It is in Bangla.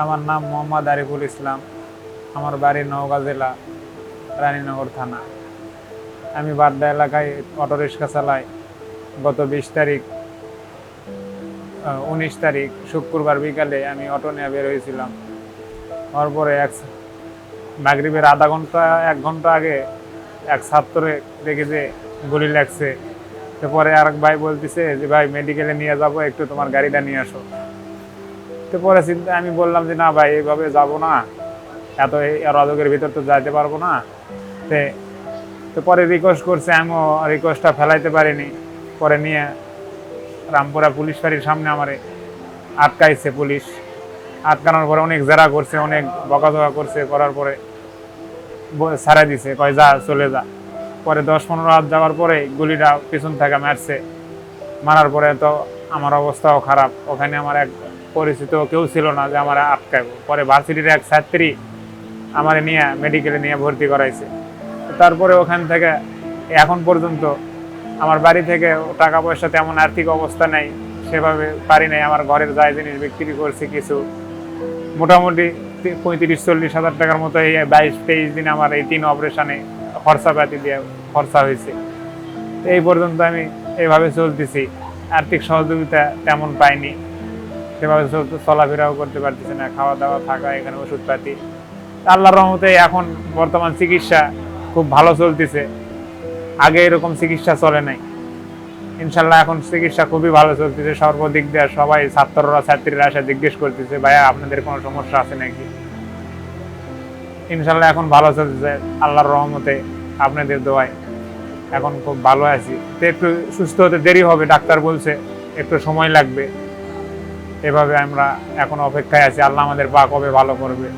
আমার নাম মোহাম্মদ আরিফুল ইসলাম। আমার বাড়ি নওগাঁ জেলা, রানীনগর থানা। আমি বাড্ডা এলাকায় অটোরিক্সা চালাই। গত বিশ তারিখ উনিশ তারিখ শুক্রবার বিকালে আমি অটো নিয়ে বের হয়েছিলাম। হওয়ার পরে এক মাগরিবের আধা ঘণ্টা, এক ঘণ্টা আগে এক ছাত্রে দেখে যে গুলি লাগছে। তারপরে আরেক ভাই বলতেছে যে, ভাই মেডিকেলে নিয়ে যাব, একটু তোমার গাড়িটা নিয়ে আসো। তো পরে চিন্তা আমি বললাম যে, না ভাই, এইভাবে যাব না। এত এই রাজকের ভিতর তো যাইতে পারব না। তে, তো পরে রিকোয়েস্ট করছে, আমিও রিকোয়েস্টটা ফেলাইতে পারিনি। পরে নিয়ে রামপুরা পুলিশ ফাঁড়ির সামনে আমারে আটকাইছে পুলিশ। আটকানোর পরে অনেক জেরা করছে, অনেক বকাঝকা করছে করার পরে ব- ছাড়া দিছে, কয় যা, চলে যা। পরে দশ পনেরো হাত যাওয়ার পরে গুলিটা পিছন থেকে মারছে। মারার পরে তো আমার অবস্থাও খারাপ। ওখানে আমার এক পরিচিত কেউ ছিল না যে আমার আটকাইব। পরে ভার্সিটির এক ছাত্রী আমার নিয়ে মেডিকেলে নিয়ে ভর্তি করাইছে। তারপরে ওখান থেকে এখন পর্যন্ত আমার বাড়ি থেকে টাকা পয়সা তেমন আর্থিক অবস্থা নেই, সেভাবে পারি নাই। আমার ঘরের যায় জিনিস বিক্রি করছি কিছু। মোটামুটি পঁয়ত্রিশ, চল্লিশ হাজার টাকার মতো এই বাইশ, তেইশ দিন আমার এই তিন অপারেশনে খরচাপাতি দিয়ে খরচা হয়েছে। এই পর্যন্ত আমি এইভাবে চলতেছি। আর্থিক সহযোগিতা তেমন পাইনি। সেভাবে চলাফেরাও করতে পারতেছে না খাওয়া দাওয়া থাকা, এখানে ওষুধপাতি। আল্লাহর রহমতে এখন বর্তমান চিকিৎসা খুব ভালো চলতেছে। আগে এরকম চিকিৎসা চলে নাই। ইনশাল্লাহ এখন চিকিৎসা খুবই ভালো চলতেছে। সর্বদিক দিয়ে সবাই ছাত্ররা, ছাত্রীরা এসে জিজ্ঞেস করতেছে, ভাইয়া, আপনাদের কোনো সমস্যা আছে নাকি? ইনশাল্লাহ এখন ভালো চলতেছে। আল্লাহর রহমতে আপনাদের দোয়ায় এখন খুব ভালো আছি। তো একটু সুস্থ হতে দেরি হবে, ডাক্তার বলছে, একটু সময় লাগবে। এভাবে আমরা এখন অপেক্ষায় আছি। আল্লাহ আমাদের পা কবে ভালো করবে।